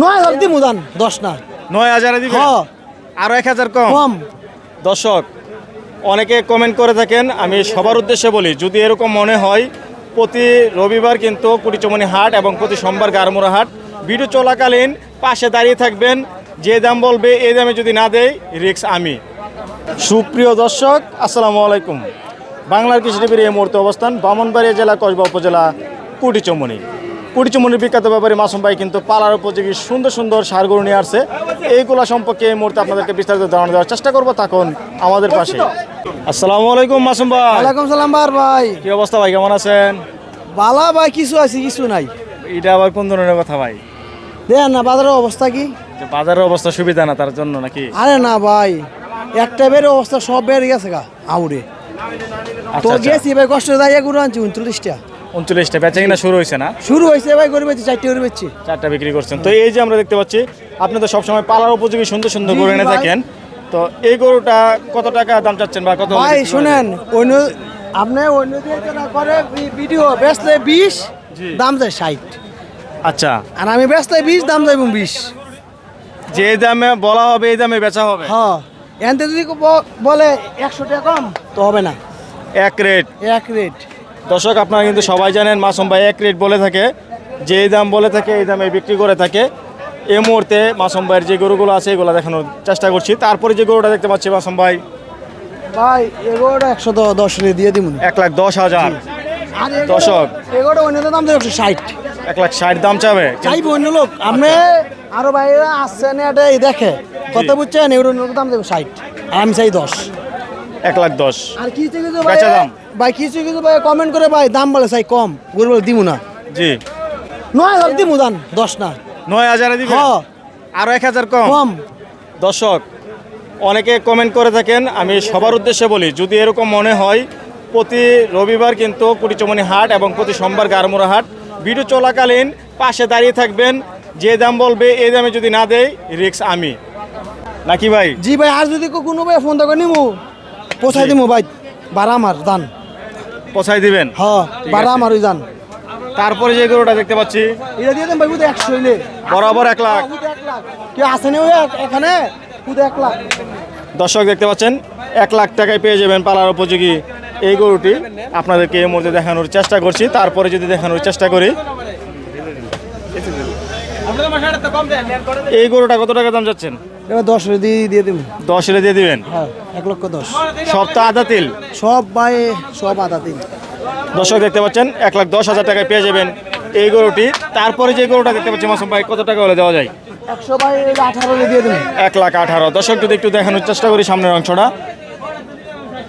নয় হাজার দিমু দান দশ না। নয় হাজারে দিবেন হ। আরও এক হাজার কম? কম। দর্শক অনেকে কমেন্ট করে থাকেন আমি সবার উদ্দেশ্যে বলি যদি এরকম মনে হয় প্রতি রবিবার কিন্তু কুটিচমনি হাট এবং প্রতি সোমবার গারমোড়া হাট ভিডিও চলাকালীন পাশে দাঁড়িয়ে থাকবেন যে দাম বলবে এই দামে যদি না দেয় রিক্স আমি। সুপ্রিয় দর্শক আসসালামু আলাইকুম। বাংলার কৃষি টিভির এই মুহূর্তে অবস্থান বামনবাড়িয়া জেলা কসবা উপজেলা কুটিচমনি কুটিচমনির বিখ্যাত ব্যাপারী মাসুম ভাই কিন্তু পালার উপযোগী সুন্দর সুন্দর সারগরু নিয়ে আসছে এইগুলা সম্পর্কে এই মুহূর্তে আপনাদেরকে বিস্তারিত ধারণা দেওয়ার চেষ্টা করব তখন আমাদের পাশে। আসসালামু আলাইকুম মাসুম ভাই। ওয়ালাইকুম সালাম ভাই। কি অবস্থা ভাই কেমন আছেন? বালা ভাই কিছু আছে কিছু নাই। এটা আবার কোন ধরনের কথা ভাই? দেন না বাজারের অবস্থা কি? বাজারের অবস্থা সুবিধা না তার জন্য নাকি? আরে না ভাই একটা বের অবস্থা সব বেড়ে গেছে গা আউরে তো আচ্ছা আচ্ছা। গেছি ভাই কষ্ট যাই এগুলো আনছি উনচল্লিশটা উনচল্লিশটা বেচা কিনা শুরু হয়েছে না? শুরু হয়েছে ভাই গরিব হয়েছে চারটে গরিব হচ্ছে চারটা বিক্রি করছেন। তো এই যে আমরা দেখতে পাচ্ছি আপনি তো সবসময় পালার উপযোগী সুন্দর সুন্দর গরু এনে থাকেন। তো এই গরুটা কত টাকা দাম চাচ্ছেন বা কত ভাই শুনেন অন্য আপনি অন্য দিয়ে করে ভিডিও বেচলে বিশ দাম যায় ষাট। আচ্ছা। আর আমি বেচলে বিশ দাম যাইব বিশ। যে দামে বলা হবে এই দামে বেচা হবে? হ্যাঁ এনতে যদি বলে একশো টাকা কম তো হবে না। এক রেট। এক রেট। দর্শক আপনারা কিন্তু সবাই জানেন মাসুম ভাই এক রেট বলে থাকে যে দাম বলে থাকে এই দামে বিক্রি করে থাকে। এই মুহূর্তে মাসুম ভাইয়ের যে গরুগুলো আছে এগুলো দেখানোর চেষ্টা করছি। তারপরে যে গরুটা দেখতে পাচ্ছি মাসুম ভাই। ভাই এগোটা একশো দশ দিয়ে দিব এক লাখ দশ হাজার। আর দশক। এগোটা অন্য দাম দেবে একশো ষাট। এক লাখ ষাট দাম চাবে। চাইব অন্য লোক। আপনি আরও বাইরে আসছেন এটা এই দেখে। কত বুঝছেন? এগুলো দাম দেবে ষাট। আর আমি চাই দশ। এক লাখ দশ। আর কি বেচা দাম। ভাই কিছু কিছু ভাই কমেন্ট করে ভাই দাম বলে চাই কম। গরু বলে দিব না। জি। নয় হাজার দিব দান দশ না। নয় হাজারে দিবে? হ্যাঁ। আরও এক হাজার কম? কম। দর্শক অনেকে কমেন্ট করে থাকেন আমি সবার উদ্দেশ্যে বলি যদি এরকম মনে হয় প্রতি রবিবার কিন্তু কুটিচমনি হাট এবং প্রতি সোমবার গারমোড়া হাট ভিডিও চলাকালীন পাশে দাঁড়িয়ে থাকবেন যে দাম বলবে এই দামে যদি না দেয় রিক্স আমি। নাকি ভাই? জি ভাই আর যদি কোনো ভাই ফোন করে নিমু। পৌঁছাই। দিমু ভাই বারা আমার দান। পছাই দিবেন? হ্যাঁ আমার তারপরে যে গরুটা দেখতে পাচ্ছি। এটা দিয়ে দেন ভাই বুধ একশো হইলে। বরাবর এক লাখ। কি এক লাখ। কেউ আসেনি এখানে? বুধ এক লাখ। দর্শক দেখতে পাচ্ছেন এক লাখ টাকায় পেয়ে যাবেন পালার উপযোগী এই গরুটি। আপনাদেরকে এই মুহূর্তে দেখানোর চেষ্টা করছি। তারপরে যদি দেখানোর চেষ্টা করি এই গরুটা কত টাকা দাম যাচ্ছেন? এবার দশ দিয়ে দিয়ে দেবো। দশ হলে দিয়ে দিবেন? হ্যাঁ এক লক্ষ দশ। সপ্তাহ আধা তিল? সব ভাই সব আধা দিন দর্শক দেখতে পাচ্ছেন এক লাখ দশ হাজার টাকায় পেয়ে যাবেন এই গরুটি। তারপরে যে গরুটা দেখতে পাচ্ছি মাসুম ভাই কত টাকা হলে দেওয়া যায়? একশো ভাই আঠারো দিয়ে দেবো। এক লাখ আঠারো। দর্শক যদি একটু দেখানোর চেষ্টা করি সামনের অংশটা।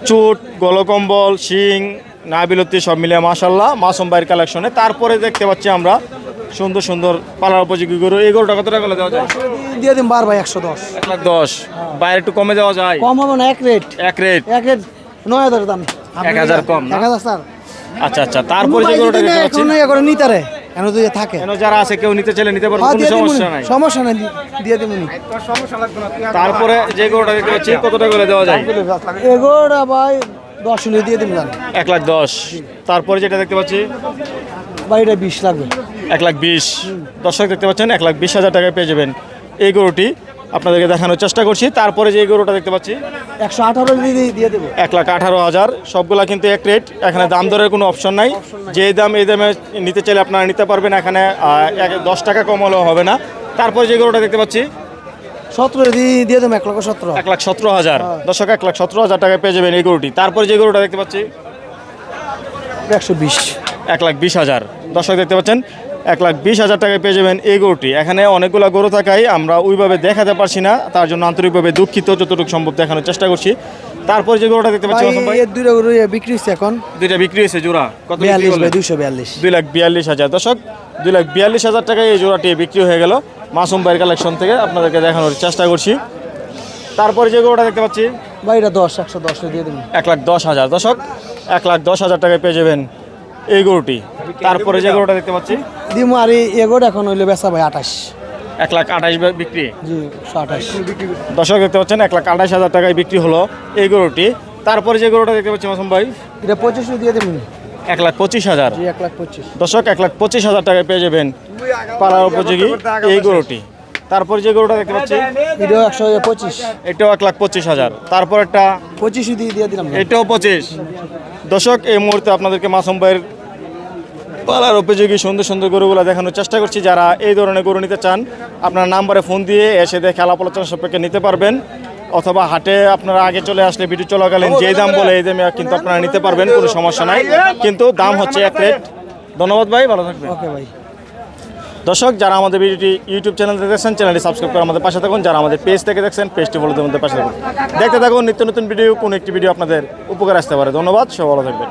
চুট গলকম্বল শিং নাবিলতি সব মিলে মাসাল্লাহ মাসুম ভাইয়ের কালেকশনে তারপরে দেখতে পাচ্ছি আমরা সুন্দর সুন্দর পালার উপযোগী গরু। এই গরুটা কত টাকা দেওয়া যায়? দিয়ে দিন বার ভাই একশো দশ। এক লাখ দশ। বাইরে একটু কমে দেওয়া যায়? কম হবে না এক রেট এক রেট এক রেট নয় হাজার দাম। এক হাজার কম এক হাজার স্যার। আচ্ছা আচ্ছা। তারপরে যে গরুটা দেখতে পাচ্ছি এখন ইয়ে নিতে রে এখন যদি থাকে। কেন যারা আছে কেউ নিতে চাইলে নিতে পারবে হ্যাঁ, কোনো দিয়ে সমস্যা নি। নাই। সমস্যা নাই দিয়ে দেবো নি। তারপরে যে গরুটা দেখতে পাচ্ছি কত টাকা করে দেওয়া যায়? এগোটা ভাই দশ হলে দিয়ে দিন এক লাখ দশ। তারপরে যেটা দেখতে পাচ্ছি? এটা বিশ লাগবে। এক লাখ বিশ। দর্শক দেখতে পাচ্ছেন এক লাখ বিশ হাজার টাকায় পেয়ে যাবেন এই গরুটি। আপনাদেরকে দেখানোর চেষ্টা করছি। তারপরে যে গরুটা দেখতে পাচ্ছি একশো আঠারো দিয়ে দেবো। এক লাখ আঠারো হাজার। সবগুলা কিন্তু এক রেট। এখানে দাম দরের কোনো অপশন নাই। যে দাম এই দামে নিতে চাইলে আপনারা নিতে পারবেন। এখানে দশ টাকা কম হলেও হবে না। তারপরে যে গরুটা দেখতে পাচ্ছি সতেরো দিয়ে দেবো এক লক্ষ সতেরো। এক লাখ সতেরো হাজার। দর্শক এক লাখ সতেরো হাজার টাকায় পেয়ে যাবেন এই গরুটি। তারপরে যে গরুটা দেখতে পাচ্ছি? একশো বিশ। এক লাখ বিশ হাজার। দর্শক দেখতে পাচ্ছেন? এক লাখ বিশ হাজার টাকায় পেয়ে যাবেন এই গরুটি। এখানে অনেকগুলো গরু থাকায় আমরা ওইভাবে দেখাতে পারছি না। তার জন্য আন্তরিকভাবে দুঃখিত যতটুকু সম্ভব দেখানোর চেষ্টা করছি। তারপর যে গরুটা দেখতে পাচ্ছি দুটো গরু বিক্রি হচ্ছে এখন। দুইটা বিক্রি হয়েছে জোড়া। কত বিয়াল্লিশ? দুশো বিয়াল্লিশ। দুই লাখ বিয়াল্লিশ হাজার। দর্শক দুই লাখ বিয়াল্লিশ হাজার টাকায় এই জোড়াটি বিক্রি হয়ে গেল। মাসুম ভাইয়ের কালেকশন থেকে আপনাদেরকে দেখানোর চেষ্টা করছি। তারপরে যে গরুটা দেখতে পাচ্ছি ভাই এটা দশ একশো দশ দিয়ে দেবো এক লাখ দশ হাজার। দশক এক লাখ দশ হাজার টাকায় পেয়ে যাবেন এই গরুটি। তারপরে যে গরুটা দেখতে পাচ্ছি দিমু আর এই এগোটা এখন হইলে বেচা ভাই আঠাশ। এক লাখ আঠাশ বিক্রি। দর্শক দেখতে পাচ্ছেন এক লাখ আঠাশ হাজার টাকায় বিক্রি হলো এই গরুটি। তারপরে যে গরুটা দেখতে পাচ্ছি মাসুম ভাই এটা পঁচিশ দিয়ে দেবো এক লাখ পঁচিশ হাজার। জি এক লাখ পঁচিশ। দর্শক এক লাখ পঁচিশ হাজার টাকায় পেয়ে যাবেন পাড়ার উপযোগী এই গরুটি। তারপর যে গরুটা দেখতে পাচ্ছি ভিডিও একশো পঁচিশ। এটাও এক লাখ পঁচিশ হাজার। তারপর একটা পঁচিশ দিয়ে দিলাম। এটাও পঁচিশ। দর্শক এই মুহূর্তে আপনাদেরকে মাসুম ভাইয়ের পালার উপযোগী সুন্দর সুন্দর গরুগুলো দেখানোর চেষ্টা করছি। যারা এই ধরনের গরু নিতে চান আপনার নাম্বারে ফোন দিয়ে এসে দেখে আলাপ আলোচনা সাপেক্ষে নিতে পারবেন। অথবা হাটে আপনারা আগে চলে আসলে ভিডিও চলাকালীন যে দাম বলে এই দামে কিন্তু আপনারা নিতে পারবেন কোনো সমস্যা নাই। কিন্তু দাম হচ্ছে এক রেট। ধন্যবাদ ভাই ভালো থাকবেন। ওকে ভাই। দর্শক যারা আমাদের ভিডিওটি ইউটিউব চ্যানেল থেকে দেখছেন চ্যানেলটি সাবস্ক্রাইব করে আমাদের পাশে থাকুন। যারা আমাদের পেজ থেকে দেখছেন পেজটি বলে আমাদের পাশে থাকুন। দেখতে থাকুন নিত্য নতুন ভিডিও কোনো একটি ভিডিও আপনাদের উপকার আসতে পারে। ধন্যবাদ সব ভালো থাকবেন।